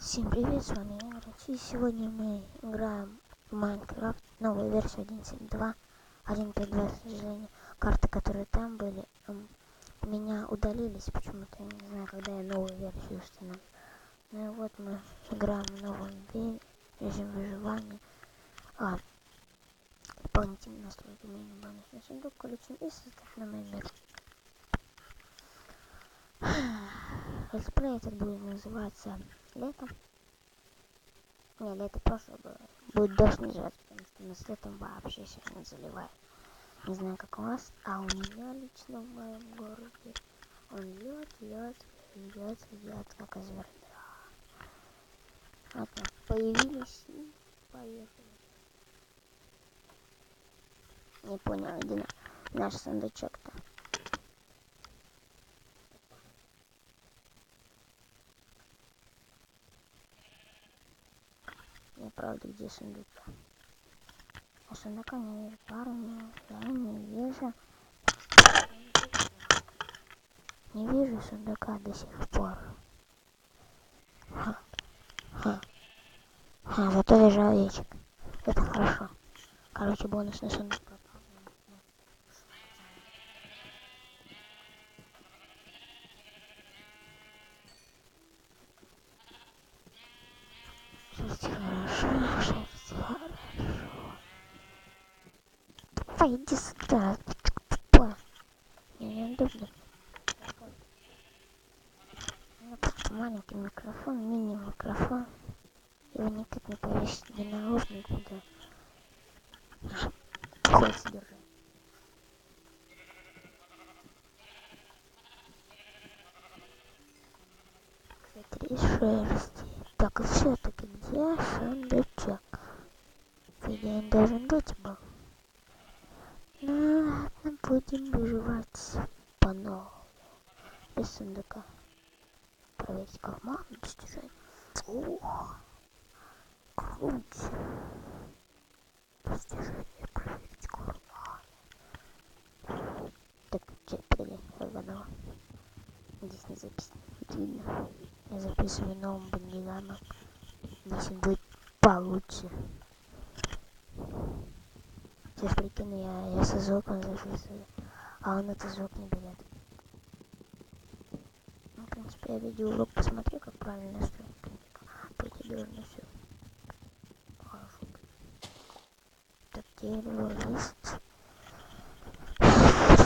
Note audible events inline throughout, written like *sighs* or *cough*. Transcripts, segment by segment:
Всем привет, с вами Игорь. И сегодня мы играем в Майнкрафт, новую версию 1.7.2, 1.5.2, к сожалению. Карты, которые там были, у меня удалились почему-то, я не знаю, когда я новую версию установлю. Ну и вот мы играем в новом режим выживания. А, дополнительные настройки меню бонусный сундук, коллекцию и составь на мой мир. *sighs* Летсплей этот будет называться летом. Не, лето прошлое было. Будет дождь называться, потому что у нас летом вообще сегодня заливает. Не знаю, как у вас, а у меня лично в моем городе он льет, льет, льет, льет, как из ведра. Вот мы появились и поехали. Не понял, где наш сундучок-то. Правда, где сундук. А сундука не вижу, парня, я не вижу. Не вижу сундука до сих пор. Ха. Ха. А, зато вижу овечек. Это хорошо. Короче, бонусный сундук. Давай, иди сюда. Тупо. Я не люблю. У меня просто маленький микрофон, мини-микрофон. Его никак не повесить ни на лоб, никуда. Приходится держать. Три шерсти. Так, и все-таки где сундучок? Идее, он должен быть был. Ну ладно, будем выживать по новому. Сундука. Проверить карман, достижение. О, круть. Достижение проверить карман. Так, че, погоди, Иванова. Здесь не записано. Видно. Я записываю новым бандиганом. Если будет получше. Сейчас прикину, я, я со звуком записываю, а он это звук не берет. Я видеоурок посмотрю, как правильно. По идее, должно все. Хорошо. Так, дерево, лист.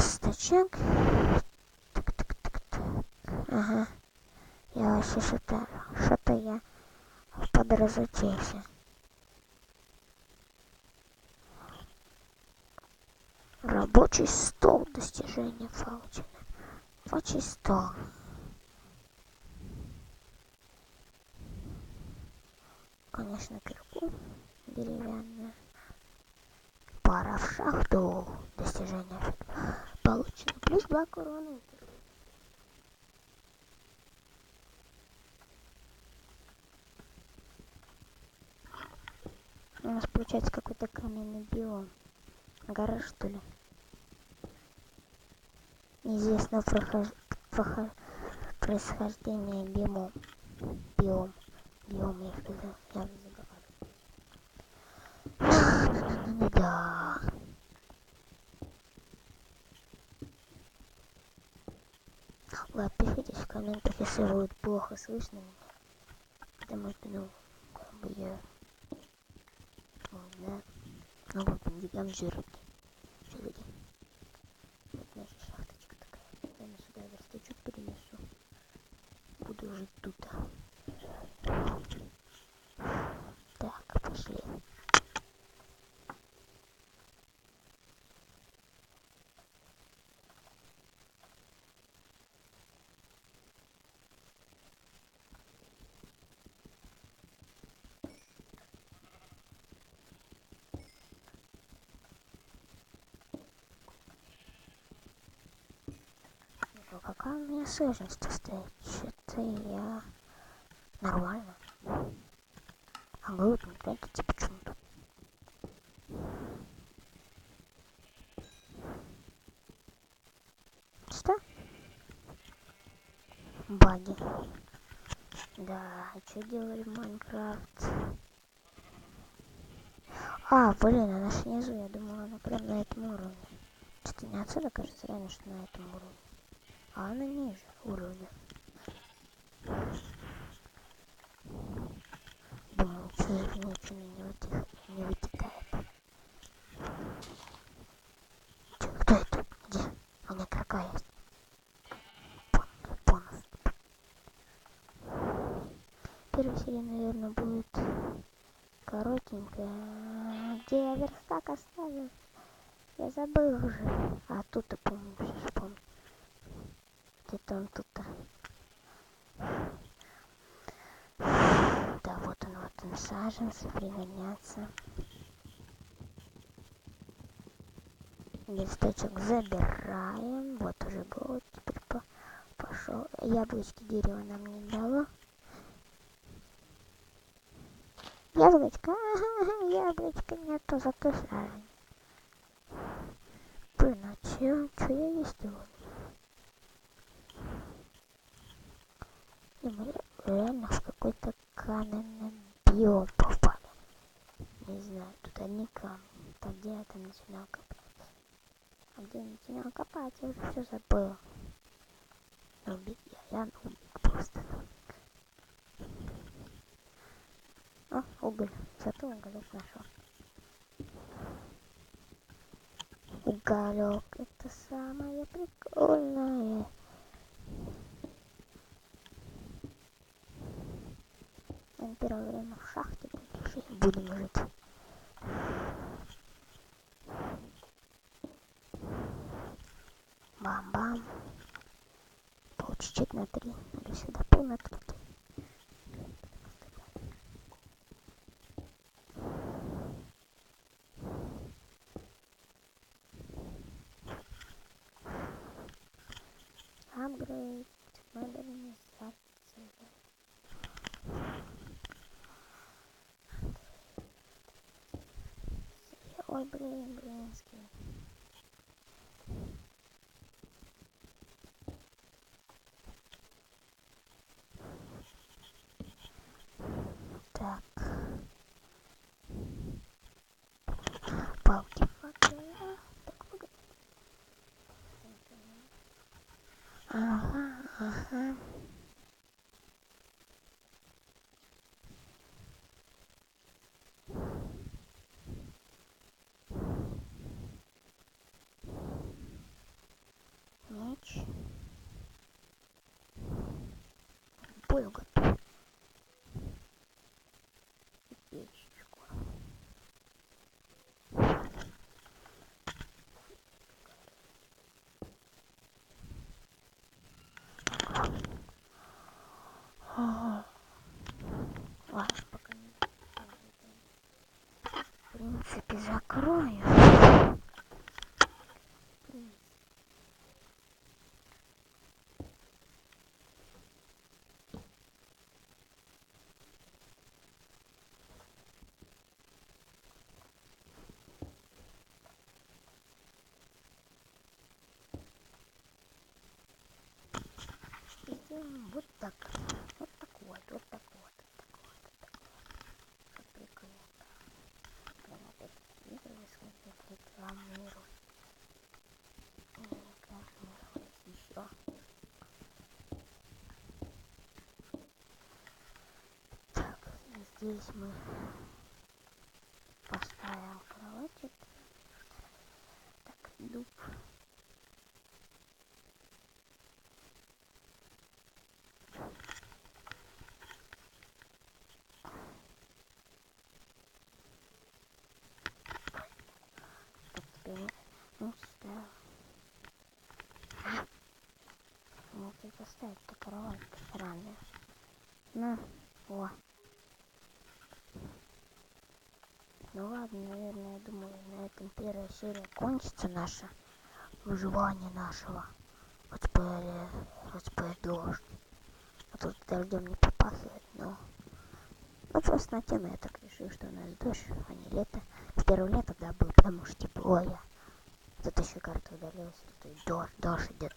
Стачок. Так, так, так, так. Ага. Я вообще что-то, что-то я подразучился. Рабочий стол. Достижение получено. Рабочий стол. Конечно, кирку деревянная. Пара в шахту. Достижение получено. Плюс два короны. У нас получается какой-то каменный биом. Гора что ли? Неизвестно происхождение биомом. Биом. Биом я сказал. Я. Да. Вы пишите в комментах, если будет плохо слышно меня. Потому что, ну, как бы я... Вот, да. Ну вот, там жирки. Жирки. Вот наша шахточка такая. Я сюда верстачок перенесу. Буду жить тут. Так, пошли. Какая у меня сложность стоит? Что-то я нормально. А грудь не прячется почему-то. Что? Баги. Да, а что делали Майнкрафт? А, блин, она ж внизу, я думала, она прям на этом уровне. Что-то не отсюда кажется, реально, что на этом уровне. А она ниже уровня. Думаю, что ничего не, вытих, не вытекает. Чё, кто это? Где? У меня какая есть. Бонус. Первая серия, наверное, будет коротенькая. Где я верстак оставил? Я забыл уже. А тут-то помню, помню. Где-то он тут-то. Да, вот он, вот он, саженцы, пригодятся. Листочек забираем. Вот уже год теперь по пошел. Яблочки дерево нам не дало. Яблочко, ага, яблочко нету, зато сажень. Блин, а че, че я не сделал? И мы реально в какой-то каменный биом попали. Не знаю, тут одни камни. Там где я там начинал копать. А где я начинал копать, я уже все забыл. Нубик я, я нубик просто. О, уголь. Зато уголек нашел. Уголек это самое прикольное. он первое время в шахте, блин, буду жить. Бам-бам. Получить на три Или сюда пол на 3. Ой, блин, блинский. Так. Палки 不能够。Вот так. Вот так вот, вот так вот, вот так вот, вот так вот. Как прикольно. Прям опять видео смотреть рекламирую. И рекламировать еще. Так, здесь мы Ну, о. Ну ладно, наверное, я думаю, на этом первая серия кончится наша выживание нашего. Летсплея, летсплей дождь. А тут дождем не попахивает, но... Ну, просто на я так решил, что у нас дождь, а не лето. Первое лето, да, было, потому что тепло я. Тут еще карта удалилась, тут дождь, дождь идет.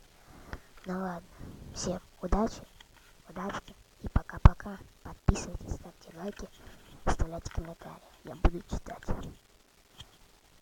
Ну ладно, всем удачи, удачи. А пока подписывайтесь, ставьте лайки, оставляйте комментарии. Я буду читать.